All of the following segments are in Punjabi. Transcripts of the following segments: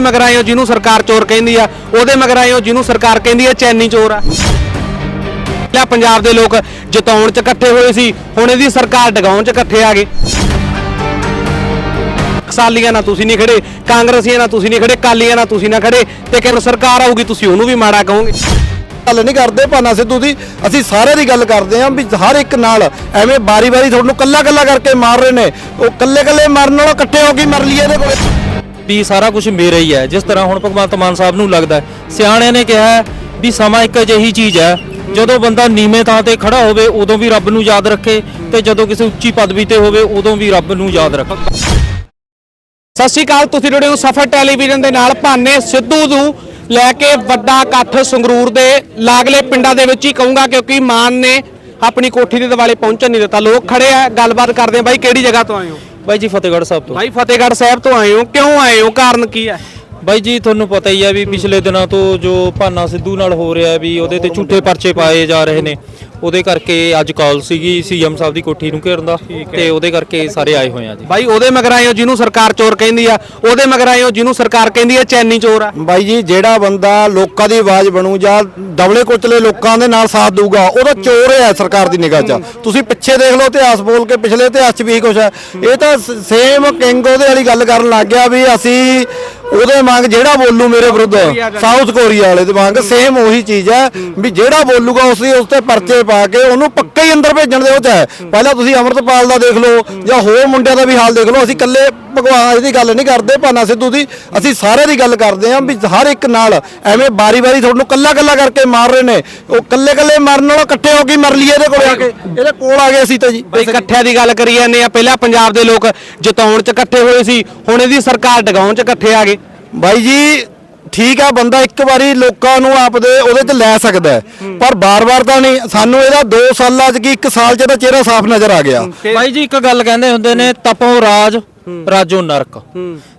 ਮਗਰ ਆਏ ਹੋ ਜਿਹਨੂੰ ਸਰਕਾਰ ਚੋਰ ਕਹਿੰਦੀ ਆ, ਉਹਦੇ ਮਗਰ ਆਏ ਹੋ ਜਿਹਨੂੰ ਸਰਕਾਰ ਕਹਿੰਦੀ ਆ ਚੈਨੀ ਚੋਰ ਆ। ਲਿਆ ਪੰਜਾਬ ਦੇ ਲੋਕ ਜਿਤਾਉਣ ਚ ਇਕੱਠੇ ਹੋਏ ਸੀ, ਹੁਣ ਇਹਦੀ ਸਰਕਾਰ ਡਗਾਉਣ ਚ ਇਕੱਠੇ ਆ ਗਏ। ਸਾਲੀਆਂ ਨਾਲ ਤੁਸੀਂ ਨਹੀਂ ਖੜੇ, ਕਾਂਗਰਸੀਆਂ ਨਾਲ ਤੁਸੀਂ ਨਹੀਂ ਖੜੇ ਕਾਲੀਆਂ ਨਾਲ ਤੁਸੀਂ ਨਾ ਖੜੇ, ਤੇ ਕਿਹਨੂੰ ਸਰਕਾਰ ਆਊਗੀ, ਤੁਸੀਂ ਉਹਨੂੰ ਵੀ ਮਾੜਾ ਕਹੋਗੇ। ਗੱਲ ਨਹੀਂ ਕਰਦੇ ਭਾਨਾ ਸਿੱਧੂ ਦੀ ਅਸੀਂ ਸਾਰੇ ਦੀ ਗੱਲ ਕਰਦੇ ਹਾਂ ਵੀ ਹਰ ਇੱਕ ਨਾਲ ਐਵੇਂ ਬਾਰੀ-ਬਾਰੀ ਤੁਹਾਨੂੰ ਕੱਲਾ-ਕੱਲਾ ਕਰਕੇ ਮਾਰ ਰਹੇ ਨੇ। ਉਹ ਕੱਲੇ-ਕੱਲੇ ਮਰਨ ਨਾਲੋਂ ਇਕੱਠੇ ਹੋ ਕੇ ਮਰ ਲਈਏ ਇਹਦੇ ਕੋਲੇ। ਵੀ ਸਾਰਾ ਕੁਝ ਮੇਰਾ ਹੀ ਹੈ। ਜਿਸ ਤਰ੍ਹਾਂ ਹੁਣ ਭਗਵੰਤ ਮਾਨ ਸਾਹਿਬ ਨੂੰ ਲੱਗਦਾ ਹੈ। ਸਿਆਣਿਆਂ ਨੇ ਕਿਹਾ ਵੀ ਸਮਾਂ ਇੱਕ ਅਜਿਹੀ ਚੀਜ਼ ਹੈ, ਜਦੋਂ ਬੰਦਾ ਨੀਵੇਂ ਥਾਂ ਤੇ ਖੜਾ ਹੋਵੇ, ਉਦੋਂ ਵੀ ਰੱਬ ਨੂੰ ਯਾਦ ਰੱਖੇ ਤੇ ਜਦੋਂ ਕਿਸੇ ਉੱਚੀ ਪਦਵੀ ਤੇ ਹੋਵੇ, ਉਦੋਂ ਵੀ ਰੱਬ ਨੂੰ ਯਾਦ ਰੱਖੇ। ਸਤਿ ਸ਼੍ਰੀ ਅਕਾਲ, ਤੁਸੀਂ ਜੁੜੇ ਹੋ ਸਫਰ ਟੈਲੀਵਿਜ਼ਨ ਦੇ ਨਾਲ। ਭਾਨੇ ਸਿੱਧੂ ਨੂੰ ਲੈ ਕੇ ਵੱਡਾ ਇਕੱਠ ਸੰਗਰੂਰ ਦੇ ਲਾਗਲੇ ਪਿੰਡਾਂ ਦੇ ਵਿੱਚ ਹੀ ਕਹੂੰਗਾ, ਕਿਉਂਕਿ ਮਾਨ ਨੇ ਆਪਣੀ ਕੋਠੀ ਦੇ ਦਿਵਾਲੇ ਪਹੁੰਚਣ ਨਹੀਂ ਦਿੱਤਾ। ਲੋਕ ਖੜੇ ਆ, ਗੱਲਬਾਤ ਕਰਦੇ ਆ। ਬਾਈ, ਕਿਹੜੀ ਜਗ੍ਹਾ ਤੋਂ ਆਏ ਹੋ? ਬਾਈ ਜੀ ਫਤਿਹਗੜ੍ਹ ਸਾਹਿਬ ਤੋਂ। ਬਾਈ ਫਤਿਹਗੜ੍ਹ ਸਾਹਿਬ ਤੋਂ ਆਏ ਹੋ ਕਿਉਂ ਆਏ ਹੋ? ਕਾਰਨ ਕੀ ਹੈ? ਬਾਈ ਜੀ ਤੁਹਾਨੂੰ ਪਤਾ ਹੀ ਹੈ ਵੀ ਪਿਛਲੇ ਦਿਨਾਂ ਤੋਂ ਜੋ ਭਾਨਾ ਸਿੱਧੂ ਨਾਲ ਹੋ ਰਿਹਾ ਵੀ ਉਹਦੇ ਤੇ ਝੂਠੇ ਪਰਚੇ ਪਾਏ ਜਾ ਰਹੇ ਨੇ। ਉਹਦੇ ਕਰਕੇ ਅੱਜ ਕਾਲ ਸੀਗੀ ਸੀਐਮ ਸਾਹਿਬ ਦੀ ਕੋਠੀ ਨੂੰ ਘੇਰਨ ਦਾ ਤੇ ਉਹਦੇ ਕਰਕੇ ਸਾਰੇ ਆਏ ਹੋਏ ਆ ਜੀ। ਬਾਈ ਉਹਦੇ ਮਗਰ ਆਏ ਹੋ ਜਿਹਨੂੰ ਸਰਕਾਰ ਚੋਰ ਕਹਿੰਦੀ ਆ ਉਹਦੇ ਮਗਰ ਆਏ ਹੋ ਜਿਹਨੂੰ ਸਰਕਾਰ ਕਹਿੰਦੀ ਆ ਚੈਨੀ ਚੋਰ ਆ। ਬਾਈ ਜੀ ਜਿਹੜਾ ਬੰਦਾ ਲੋਕਾਂ ਦੀ ਆਵਾਜ਼ ਬਣੂ ਜਾਂ ਦਬਲੇ ਕੁਚਲੇ ਲੋਕਾਂ ਦੇ ਨਾਲ ਸਾਥ ਦਊਗਾ ਉਹ ਤਾਂ ਚੋਰ ਹੈ ਸਰਕਾਰ ਦੀ ਨਿਗਾਹ 'ਚ। ਤੁਸੀਂ ਪਿੱਛੇ ਦੇਖ ਲਓ ਇਤਿਹਾਸ ਬੋਲ ਕੇ ਪਿਛਲੇ ਇਤਿਹਾਸ 'ਚ ਵੀ ਕੁਛ ਹੈ। ਇਹ ਤਾਂ ਸੇਮ ਕਿੰਗ ਉਹਦੇ ਵਾਲੀ ਗੱਲ ਕਰਨ ਲੱਗ ਗਿਆ ਵੀ ਅਸੀਂ ਉਹਦੇ ਮੰਗ ਜਿਹੜਾ ਬੋਲੂ ਮੇਰੇ ਵਿਰੁੱਧ ਸਾਊਥ ਕੋਰੀਆ ਵਾਲੇ। ਦੇ ਮੰਗ ਸੇਮ ਉਹੀ ਚੀਜ਼ ਹੈ ਵੀ ਜਿਹੜਾ ਬੋਲੂਗਾ ਉਸ ਦੀ ਉਸ ਤੇ ਪਰਚੇ ਪਾ ਕੇ ਉਹਨੂੰ ਪੱਕੇ ਹੀ ਅੰਦਰ ਭੇਜਣ ਦੇ ਉਹ 'ਚ ਹੈ। ਪਹਿਲਾਂ ਤੁਸੀਂ ਅਮਰਤਪਾਲ ਦਾ ਦੇਖ ਲਓ ਜਾਂ ਹੋਰ ਮੁੰਡਿਆਂ ਦਾ ਵੀ ਹਾਲ ਦੇਖ ਲਓ ਅਸੀਂ ਇਕੱਲੇ ਭਗਵਾਨ ਦੀ ਗੱਲ ਨਹੀਂ ਕਰਦੇ ਭਾਨਾ ਸਿੱਧੂ ਦੀ। ਅਸੀਂ ਸਾਰੇ ਦੀ ਗੱਲ ਕਰਦੇ ਹਾਂ ਵੀ ਹਰ ਇੱਕ ਨਾਲ ਐਵੇਂ ਬਾਰੀ-ਬਾਰੀ ਤੁਹਾਨੂੰ ਕੱਲਾ-ਕੱਲਾ ਕਰਕੇ ਮਾਰ ਰਹੇ ਨੇ। ਉਹ ਕੱਲੇ-ਕੱਲੇ ਮਰਨ ਨਾਲੋਂ ਇਕੱਠੇ ਹੋ ਕੇ ਮਰ ਲਈਏ ਇਹਦੇ ਕੋਲੇ ਆ ਕੇ। ਇਹਦੇ ਕੋਲ ਆ ਗਏ ਅਸੀਂ ਤਾਂ ਜੀ ਇਕੱਠਿਆਂ ਦੀ ਗੱਲ ਕਰੀ ਜਾਂਦੇ ਆ ਪਹਿਲਾਂ ਪੰਜਾਬ ਦੇ ਲੋਕ ਜਿਤਾਉਣ ਚ ਇਕੱਠੇ ਹੋਏ ਸੀ ਹੁਣ ਇਹਦੀ ਸਰਕਾਰ ਡਗਾਉਣ ਚ ਇਕੱਠੇ ਆ ਗਏ। ਬਾਈ ਜੀ ਠੀਕ ਆ ਬੰਦਾ ਇੱਕ ਵਾਰੀ ਲੋਕਾਂ ਨੂੰ ਆਪਦੇ ਉਹਦੇ ਤੇ ਲੈ ਸਕਦਾ ਹੈ, ਪਰ ਬਾਰ-ਬਾਰ ਤਾਂ ਨਹੀਂ ਸਾਨੂੰ ਇਹਦਾ 2 ਸਾਲਾਂ ਚ ਕੀ 1 ਸਾਲ ਚ ਇਹਦਾ ਚਿਹਰਾ ਸਾਫ਼ ਨਜ਼ਰ ਆ ਗਿਆ। ਬਾਈ ਜੀ ਇੱਕ ਗੱਲ ਕਹਿੰਦੇ ਹੁੰਦੇ ਨੇ ਤਪੋ ਰਾਜ ਰਾਜੋ ਨਰਕ।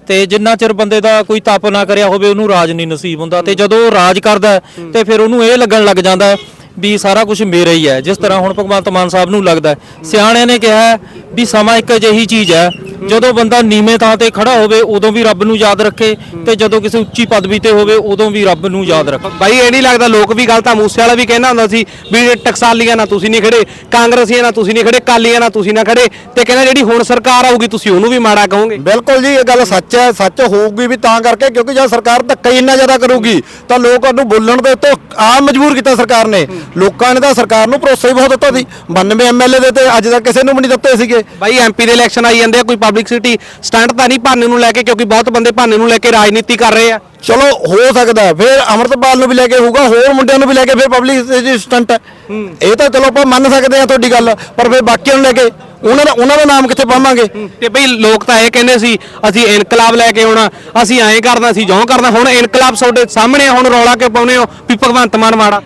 ਤੇ ਜਿੰਨਾ ਚਿਰ ਬੰਦੇ ਦਾ ਕੋਈ ਤਪ ਨਾ ਕਰਿਆ ਹੋਵੇ ਉਹਨੂੰ ਰਾਜ ਨਹੀਂ ਨਸੀਬ ਹੁੰਦਾ। ਤੇ ਜਦੋਂ ਉਹ ਰਾਜ ਕਰਦਾ ਹੈ, ਤੇ ਫਿਰ ਉਹਨੂੰ ਇਹ ਲੱਗਣ ਲੱਗ ਜਾਂਦਾ ਹੈ ਵੀ ਸਾਰਾ ਕੁਝ ਮੇਰਾ ਹੀ ਹੈ। ਜਿਸ ਤਰ੍ਹਾਂ ਹੁਣ ਭਗਵੰਤ ਮਾਨ ਸਾਹਿਬ ਨੂੰ ਲੱਗਦਾ ਹੈ। ਸਿਆਣਿਆਂ ਨੇ ਕਿਹਾ ਵੀ ਸਮਾਂ ਇੱਕ ਅਜਿਹੀ ਚੀਜ਼ ਹੈ ਜਦੋਂ ਬੰਦਾ ਨੀਵੇਂ ਥਾਂ ਤੇ ਖੜਾ ਹੋਵੇ ਉਦੋਂ ਵੀ ਰੱਬ ਨੂੰ ਯਾਦ ਰੱਖੇ ਤੇ ਜਦੋਂ ਕਿਸੇ ਉੱਚੀ ਪਦਵੀ ਤੇ ਹੋਵੇ ਉਦੋਂ ਵੀ ਰੱਬ ਨੂੰ ਯਾਦ ਰੱਖੇ। ਬਾਈ ਇਹ ਨਹੀਂ ਲੱਗਦਾ ਲੋਕ ਵੀ ਗਲਤ ਆ ਮੂਸੇ ਵਾਲਾ ਵੀ ਕਹਿੰਦਾ ਹੁੰਦਾ ਸੀ ਵੀ ਟਕਸਾਲੀਆਂ ਨਾਲ ਤੁਸੀਂ ਨਹੀਂ ਖੜੇ ਕਾਂਗਰਸੀਆਂ ਨਾਲ ਤੁਸੀਂ ਨਹੀਂ ਖੜੇ ਕਾਲੀਆਂ ਨਾਲ ਤੁਸੀਂ ਨਾ ਖੜੇ ਤੇ ਕਹਿੰਦਾ ਜਿਹੜੀ ਹੁਣ ਸਰਕਾਰ ਆਊਗੀ ਤੁਸੀਂ ਉਹਨੂੰ ਵੀ ਮਾੜਾ ਕਹੋਗੇ। ਬਿਲਕੁਲ ਜੀ ਇਹ ਗੱਲ ਸੱਚ ਹੈ ਸੱਚ ਹੋਊਗੀ ਵੀ ਤਾਂ ਕਰਕੇ ਕਿਉਂਕਿ ਜਦ ਸਰਕਾਰ ਧੱਕਾ ਹੀ ਇੰਨਾ ਜ਼ਿਆਦਾ ਕਰੂਗੀ ਤਾਂ ਲੋਕ ਉਹਨੂੰ ਬੋਲਣ ਦੇ ਉੱਤੇ ਆਮ ਮਜਬੂਰ ਕੀਤਾ ਸਰਕਾਰ ਨੇ। ਲੋਕਾਂ ਨੇ ਤਾਂ ਸਰਕਾਰ ਨੂੰ ਭਰੋਸਾ ਹੀ ਬਹੁਤ ਦਿੱਤਾ ਸੀ। 92 ਐਮਐਲਏ ਦੇ ਤੇ ਅੱਜ ਤੱਕ ਕਿਸੇ ਨੂੰ ਵੀ ਨਹੀਂ ਦਿੱਤੇ ਸੀਗੇ। ਬਾਈ ਐਮਪੀ ਦੇ ਇਲੈਕਸ਼ਨ ਆਈ ਜਾਂਦੇ ਆ ਕੋਈ ਪਬਲਿਸਿਟੀ ਸਟੰਟ ਤਾਂ ਨਹੀਂ ਭਾਨੇ ਨੂੰ ਲੈ ਕੇ ਕਿਉਂਕਿ ਬਹੁਤ ਬੰਦੇ ਭਾਨੇ ਨੂੰ ਲੈ ਕੇ ਰਾਜਨੀਤੀ ਕਰ ਰਹੇ ਆ। ਚਲੋ ਹੋ ਸਕਦਾ। ਫਿਰ ਅਮਰਤਪਾਲ ਨੂੰ ਵੀ ਲੈ ਕੇ ਹੋਊਗਾ ਹੋਰ ਮੁੰਡਿਆਂ ਨੂੰ ਵੀ ਲੈ ਕੇ ਫਿਰ ਪਬਲਿਕ ਸਟੰਟ ਇਹ ਤਾਂ ਚਲੋ ਆਪਾਂ ਮੰਨ ਸਕਦੇ ਆ ਤੁਹਾਡੀ ਗੱਲ ਪਰ ਫਿਰ ਬਾਕੀਆਂ ਨੂੰ ਲੈ ਕੇ ਉਹਨਾਂ ਦਾ ਉਹਨਾਂ ਦਾ ਨਾਮ ਕਿੱਥੇ ਪਾਵਾਂਗੇ? ਤੇ ਬਈ ਲੋਕ ਤਾਂ ਇਹ ਕਹਿੰਦੇ ਸੀ ਅਸੀਂ ਇਨਕਲਾਬ ਲੈ ਕੇ ਆਉਣਾ ਅਸੀਂ ਐਂ ਕਰਨਾ ਸੀ ਜਿਉਂ ਕਰਨਾ ਹੁਣ ਇਨਕਲਾਬ ਤੁਹਾਡੇ ਸਾਹਮਣੇ ਆ, ਹੁਣ ਰੌਲਾ ਕਿਉਂ ਪਾਉਨੇ ਹੋ? ਵੀ ਭਗਵੰਤ ਮਾਨ ਮਾੜਾ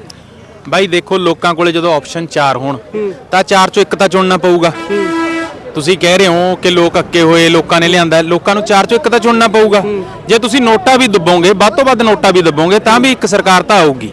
ਬਾਈ ਦੇਖੋ ਲੋਕਾਂ ਕੋਲੇ ਜਦੋਂ ਆਪਸ਼ਨ 4 ਹੋਣ, ਤਾਂ 4 ਚੋਂ ਇੱਕ ਤਾਂ ਚੁਣਨਾ ਪਊਗਾ। ਤੁਸੀਂ ਕਹਿ ਰਹੇ ਹੋ ਕਿ ਲੋਕ ਅੱਕੇ ਹੋਏ, ਲੋਕਾਂ ਨੇ ਲਿਆਂਦਾ ਲੋਕਾਂ ਨੂੰ 4 ਚੋਂ ਇੱਕ ਤਾਂ ਚੁਣਨਾ ਪਊਗਾ। ਜੇ ਤੁਸੀਂ ਨੋਟਾ ਵੀ ਦਬੋਗੇ, ਵੱਧ ਤੋਂ ਵੱਧ ਨੋਟਾ ਵੀ ਦਬੋਗੇ, ਤਾਂ ਵੀ ਇੱਕ ਸਰਕਾਰ ਤਾਂ ਆਊਗੀ।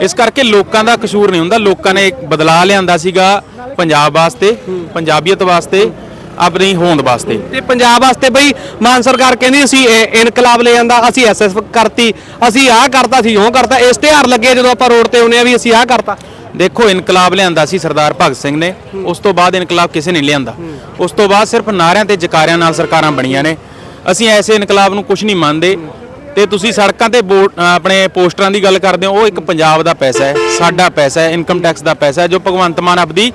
ਇਸ ਕਰਕੇ ਲੋਕਾਂ ਦਾ ਕਸੂਰ ਨਹੀਂ ਹੁੰਦਾ। ਲੋਕਾਂ ਨੇ ਇੱਕ ਬਦਲਾਅ ਲਿਆਂਦਾ ਸੀਗਾ ਪੰਜਾਬ ਵਾਸਤੇ, ਪੰਜਾਬੀਅਤ ਵਾਸਤੇ। ਆਪਣੀ ਹੋਂਦ ਵਾਸਤੇ। ਤੇ ਪੰਜਾਬ ਵਾਸਤੇ ਬਈ ਮਾਨ ਸਰਕਾਰ ਕਹਿੰਦੀ ਅਸੀਂ ਇਹ ਇਨਕਲਾਬ ਲੈ ਜਾਂਦਾ ਅਸੀਂ ਐਸਐਸ ਕਰਤੀ ਅਸੀਂ ਆਹ ਕਰਤਾ ਸੀ ਇਉਂ ਕਰਤਾ ਇਸ ਤਿਉਹਾਰ ਲੱਗੇ ਜਦੋਂ ਆਪਾਂ ਰੋਡ ਤੇ ਆਉਨੇ ਆ ਵੀ ਅਸੀਂ ਆਹ ਕਰਤਾ। ਦੇਖੋ ਇਨਕਲਾਬ ਲਿਆਂਦਾ ਸੀ ਸਰਦਾਰ ਭਗਤ ਸਿੰਘ ਨੇ ਉਸ ਤੋਂ ਬਾਅਦ ਇਨਕਲਾਬ ਕਿਸੇ ਨੇ ਲਿਆਂਦਾ। ਉਸ ਤੋਂ ਬਾਅਦ ਸਿਰਫ ਨਾਰਿਆਂ ਤੇ ਜਕਾਰਿਆਂ ਨਾਲ ਸਰਕਾਰਾਂ ਬਣੀਆਂ ਨੇ। ਅਸੀਂ ਐਸੇ ਇਨਕਲਾਬ ਨੂੰ ਕੁਝ ਨਹੀਂ ਮੰਨਦੇ। ਤੇ ਤੁਸੀਂ ਸੜਕਾਂ ਤੇ ਆਪਣੇ ਪੋਸਟਰਾਂ ਦੀ ਗੱਲ ਕਰਦੇ ਹੋ ਉਹ ਇੱਕ ਪੰਜਾਬ ਦਾ ਪੈਸਾ ਹੈ ਸਾਡਾ ਪੈਸਾ ਹੈ ਇਨਕਮ ਟੈਕਸ ਦਾ ਪੈਸਾ ਹੈ ਜੋ ਭਗਵੰਤ ਮਾਨ ਆਪਦੀ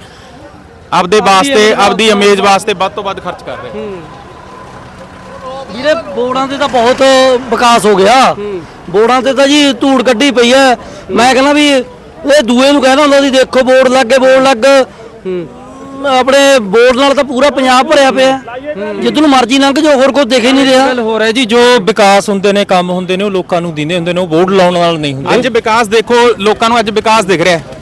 ਆਪਦੇ ਵਾਸਤੇ ਆਪਦੀ ਇਮੇਜ ਵਾਸਤੇ ਵੱਧ ਤੋਂ ਵੱਧ ਖਰਚ ਕਰ ਰਿਹਾ। ਹੈ। ਵੀਰੇ ਬੋਰਡਾਂ ਤੇ ਤਾਂ ਬਹੁਤ ਵਿਕਾਸ ਹੋ ਗਿਆ। ਬੋਰਡਾਂ ਤੇ ਤਾਂ ਜੀ ਧੂੜ ਕੱਢੀ ਪਈ ਐ ਮੈਂ ਕਹਿੰਦਾ ਵੀ ਇਹ ਦੂਏ ਨੂੰ ਕਹਿੰਦਾ ਹੁੰਦਾ ਸੀ ਦੇਖੋ ਬੋਰਡ ਲੱਗੇ ਬੋਰਡ ਲੱਗ। ਆਪਣੇ ਬੋਰਡ ਨਾਲ ਤਾਂ ਪੂਰਾ ਪੰਜਾਬ ਭਰਿਆ ਪਿਆ ਜਿੱਦ ਨੂੰ ਮਰਜ਼ੀ ਲੰਘ ਜਾਓ ਹੋਰ ਕੁਝ ਦਿਖ ਨਹੀਂ ਰਿਹਾ। ਗੱਲ ਹੋ ਰਿਹਾ ਜੀ ਜੋ ਵਿਕਾਸ ਹੁੰਦੇ ਨੇ ਕੰਮ ਹੁੰਦੇ ਨੇ ਉਹ ਲੋਕਾਂ ਨੂੰ ਦਿੰਦੇ ਹੁੰਦੇ ਨੇ ਉਹ ਬੋਰਡ ਲਾਉਣ ਨਾਲ ਨਹੀਂ ਹੁੰਦੇ। ਅੱਜ ਵਿਕਾਸ ਦੇਖੋ ਲੋਕਾਂ ਨੂੰ ਅੱਜ ਵਿਕਾਸ ਦਿਖ ਰਿਹਾ ਹੈ।